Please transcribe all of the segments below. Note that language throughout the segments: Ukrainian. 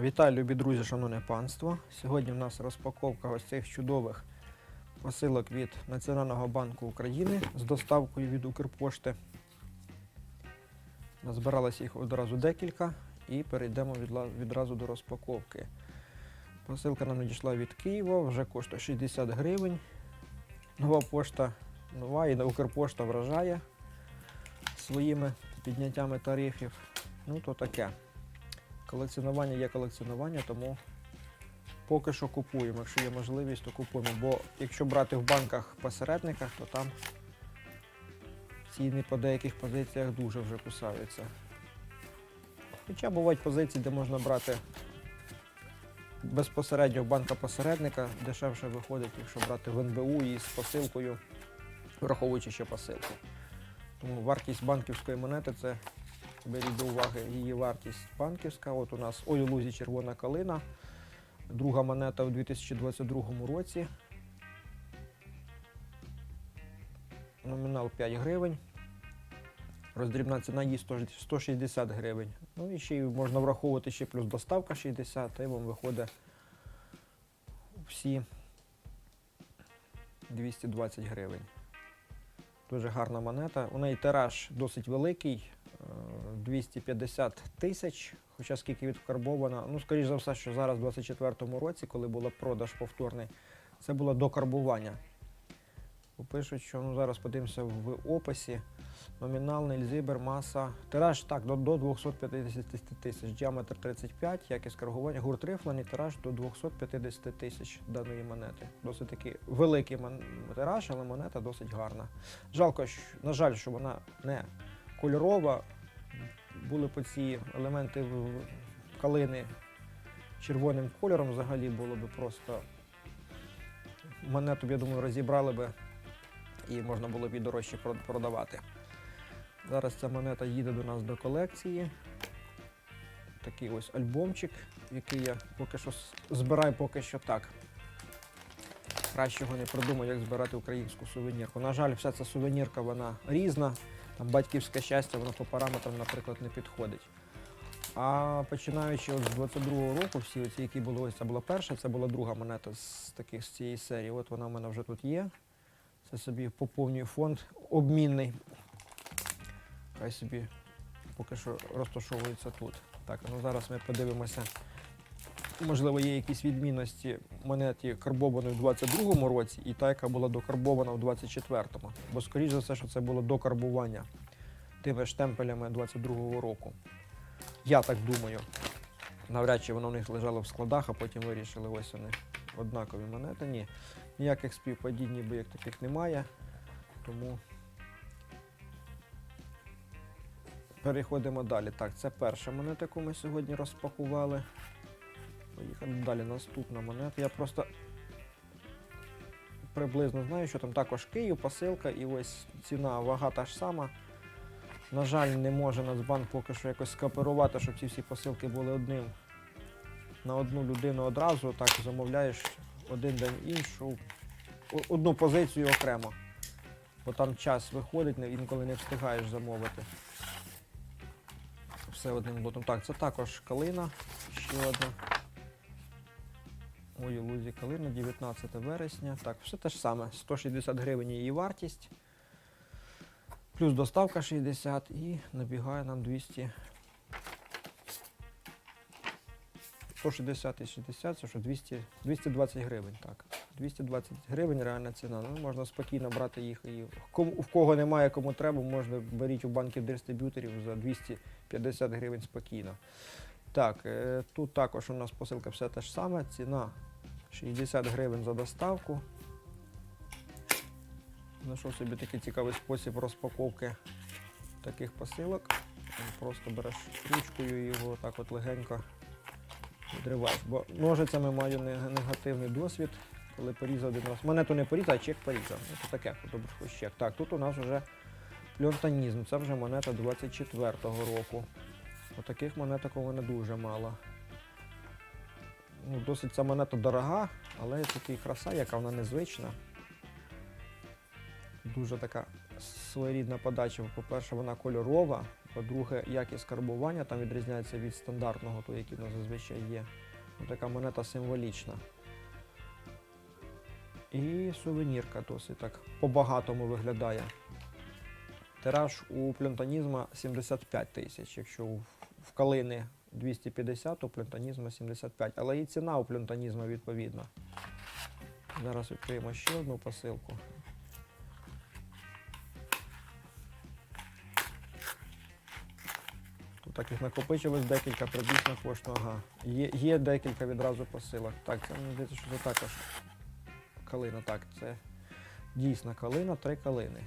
Вітаю, любі друзі, шановне панство. Сьогодні в нас розпаковка ось цих чудових посилок від Національного банку України з доставкою від Укрпошти. Назбиралося їх одразу декілька і перейдемо відразу до розпаковки. Посилка нам надійшла від Києва, вже коштує 60 гривень. Нова пошта нова і Укрпошта вражає своїми підняттями тарифів. Ну, то таке. Колекціонування є колекціонування, тому поки що купуємо. Якщо є можливість, то купуємо. Бо якщо брати в банках посередниках, то там ціни по деяких позиціях дуже вже кусаються. Хоча бувають позиції, де можна брати безпосередньо в банка посередника, дешевше виходить, якщо брати в НБУ і з посилкою, враховуючи ще посилку. Тому вартість банківської монети це Беріть до уваги її вартість банківська. От у нас ой лузі червона калина. Друга монета у 2022 році. Номінал 5 гривень. Роздрібна ціна її 160 гривень. Ну і ще можна враховувати ще плюс доставка 60, та вам виходить всі 220 гривень. Дуже гарна монета. У неї тираж досить великий, 250 тисяч. Хоча скільки відкарбовано, ну, скоріш за все, що зараз, у 2024 році, коли був продаж повторний, це було до карбування. Пишуть, що ну, зараз подивимося в описі. Номінальний зібер, маса. Тираж так, до, до 250 тисяч, діаметр 35, якість каргування, гурт рифлений, тираж до 250 тисяч даної монети. Досить таки великий тираж, але монета досить гарна. Жалко, що- на жаль, що вона не кольорова. Були по ці елементи калини червоним кольором, взагалі було б просто монету, я думаю, розібрали би і можна було б і дорожче продавати. Зараз ця монета їде до нас до колекції. Такий ось альбомчик, який я поки що збираю поки що так. Кращого не придумав, як збирати українську сувенірку. На жаль, вся ця сувенірка вона різна. Там батьківське щастя, воно по параметрам, наприклад, не підходить. А починаючи от з 22-го року, всі оці, які були, ось це була перша, це була друга монета з таких з цієї серії. От вона в мене вже тут є. Це собі поповнюю фонд обмінний. Хай собі поки що розташовується тут. Так, ну зараз ми подивимося. Можливо, є якісь відмінності монеті карбованої в 22-му році і та, яка була докарбована в 24-му. Бо, скоріш за все, що це було до карбування тими штемпелями 22-го року. Я так думаю. Навряд чи воно в них лежало в складах, а потім вирішили ось вони однакові монети. Ні, ніяких співпадінь ніби як таких немає. Тому переходимо далі. Так, це перша монета, яку ми сьогодні розпакували. Поїхали далі. Наступна монета. Я просто приблизно знаю, що там також Київ, посилка, і ось ціна, вага та ж сама. На жаль, не може Нацбанк поки що якось скооперувати, щоб ці всі посилки були одним на одну людину одразу. Так замовляєш один день іншу, одну позицію окремо. Бо там час виходить, інколи не встигаєш замовити. Все одним лотом. Так, це також калина. Ще одна. У лузі калина, 19 вересня. Так, все те ж саме. 160 гривень її вартість. Плюс доставка 60 і набігає нам 200. 160 і 60, це що 200, 220 гривень. Так. 220 гривень реальна ціна. Ну, можна спокійно брати їх. І кому, в кого немає, кому треба, можна беріть у банків дистриб'юторів за 250 гривень спокійно. Так, е, тут також у нас посилка все те ж саме. Ціна 60 гривень за доставку. Знайшов собі такий цікавий спосіб розпаковки таких посилок. Просто береш ручкою і його так от легенько відриваєш. Бо ножицями маю негативний досвід, коли порізав один раз. Монету не порізав, а чек порізав. Ну, то таке, добре, чек. Так, тут у нас вже пльонтанізм. Це вже монета 24-го року. Отаких монеток у мене дуже мало. Ну, досить ця монета дорога, але такий краса, яка вона незвична. Дуже така своєрідна подача. По-перше, вона кольорова. По-друге, якість карбування там відрізняється від стандартного, того, який у нас зазвичай є. Ну, така монета символічна. І сувенірка досить так по-багатому виглядає. Тираж у плюнтонізма 75 тисяч. Якщо в, в калини 250, то у плюнтонізма 75. Але і ціна у плюнтонізма відповідна. Зараз відкриємо ще одну посилку. Тут так їх накопичилось декілька, прибіг на. Ага. Є, є декілька відразу посилок. Так, це мені здається, що це також калина. Так, це дійсна калина, три калини.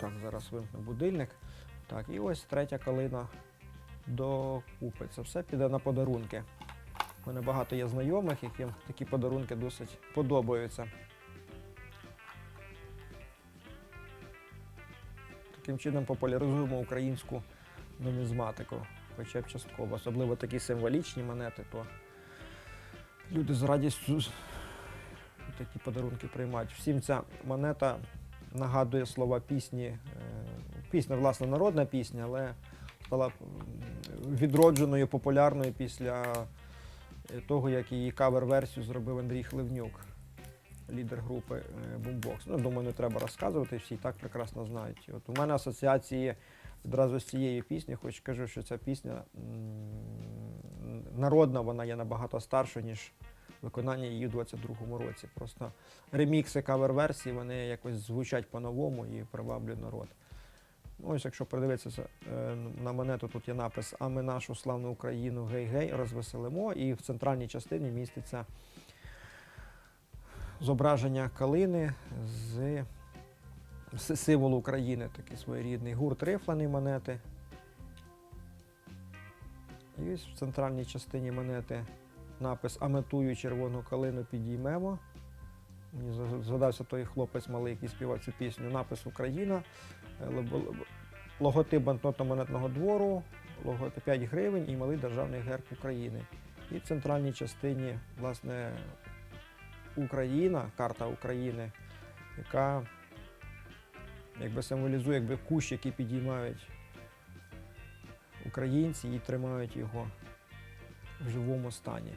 Так, зараз вимкну будильник. Так, і ось третя калина до купи. Це все піде на подарунки. У мене багато є знайомих, яким такі подарунки досить подобаються. Таким чином популяризуємо українську нумізматику, хоча б частково. Особливо такі символічні монети, то люди з радістю такі подарунки приймають. Всім ця монета нагадує слова пісні. е, Пісня, власне, народна пісня, але стала відродженою, популярною після е, того, як її кавер-версію зробив Андрій Хливнюк, лідер групи е, Boombox. Ну, думаю, не треба розказувати, всі так прекрасно знають. От у мене асоціації відразу з цією піснею, хоч кажу, що ця пісня народна, вона є набагато старша, ніж виконання її у 22-му році. Просто ремікси кавер-версії, вони якось звучать по-новому і приваблюють народ. Ну, Ось, якщо придивитися е, на монету, тут є напис А ми нашу славну Україну гей-гей розвеселимо. І в центральній частині міститься зображення калини з символу України, такий своєрідний гурт рифланий монети. І ось в центральній частині монети напис А ми червону калину підіймемо. Мені згадався той хлопець малий, який співав цю пісню. Напис Україна, е, логотип банкнотно-монетного двору, логотип 5 гривень і малий державний герб України. І в центральній частині, власне, Україна, карта України, яка якби символізує якби кущ, який підіймають українці і тримають його в живому стані.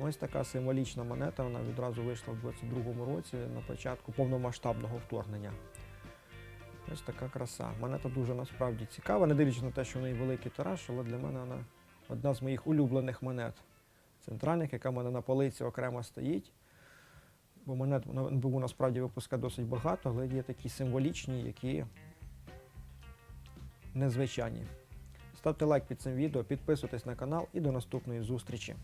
Ось така символічна монета, вона відразу вийшла в 22-му році на початку повномасштабного вторгнення. Ось така краса. Монета дуже насправді цікава, не дивлячись на те, що в неї великий тираж, але для мене вона одна з моїх улюблених монет центральних, яка в мене на полиці окремо стоїть. Бо монет НБУ насправді випускає досить багато, але є такі символічні, які незвичайні. Ставте лайк під цим відео, підписуйтесь на канал і до наступної зустрічі.